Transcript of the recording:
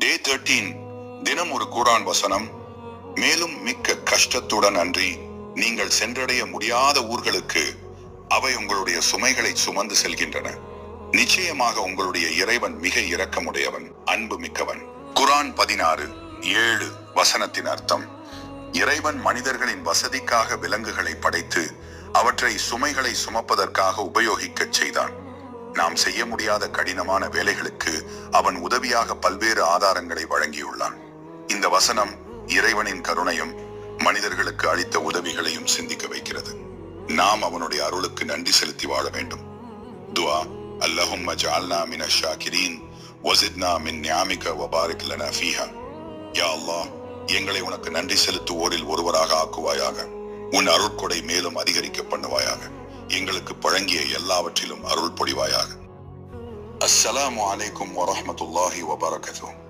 டே thirteen தினம் ஒரு குரான் வசனம். மேலும் மிக்க கஷ்டத்துடன் அன்றி நீங்கள் சென்றடைய முடியாத ஊர்களுக்கு அவை உங்களுடைய சுமைகளை சுமந்து செல்கின்றன. நிச்சயமாக உங்களுடைய இறைவன் மிக இரக்கமுடையவன் அன்பு மிக்கவன். குரான் பதினாறு ஏழு வசனத்தின் அர்த்தம். இறைவன் மனிதர்களின் வசதிக்காக விலங்குகளை படைத்து அவற்றை சுமைகளை சுமப்பதற்காக உபயோகிக்கச் செய்தான். நாம் செய்ய முடியாத கடினமான வேலைகளுக்கு அவன் உதவியாக பல்வேறு ஆதாரங்களை வழங்கியுள்ளான். இந்த வசனம் இறைவனின் கருணையும் மனிதர்களுக்கு அளித்த உதவிகளையும் சிந்திக்க வைக்கிறது. நாம் அவனுடைய அருளுக்கு நன்றி செலுத்தி வாழ வேண்டும். துவா அல்லஹும் ஜஅல்னா மின ஷாக்கிரீன் வசித்னா மின் நியாமிக வபாரிக் லனா ஃபீஹா. யா அல்லாஹ் எங்களை உனக்கு நன்றி செலுத்துவோரில் ஒருவராக ஆக்குவாயாக. உன் அருட்கொடை மேலும் அதிகரிக்க பண்ணுவாயாக. வழங்கிய எல்லாவற்றிலும் அருள் பொழிவாயாக அஸ்ஸலாமு அலைக்கும் வரமத்துல்லாஹி வபரகத்துஹ்.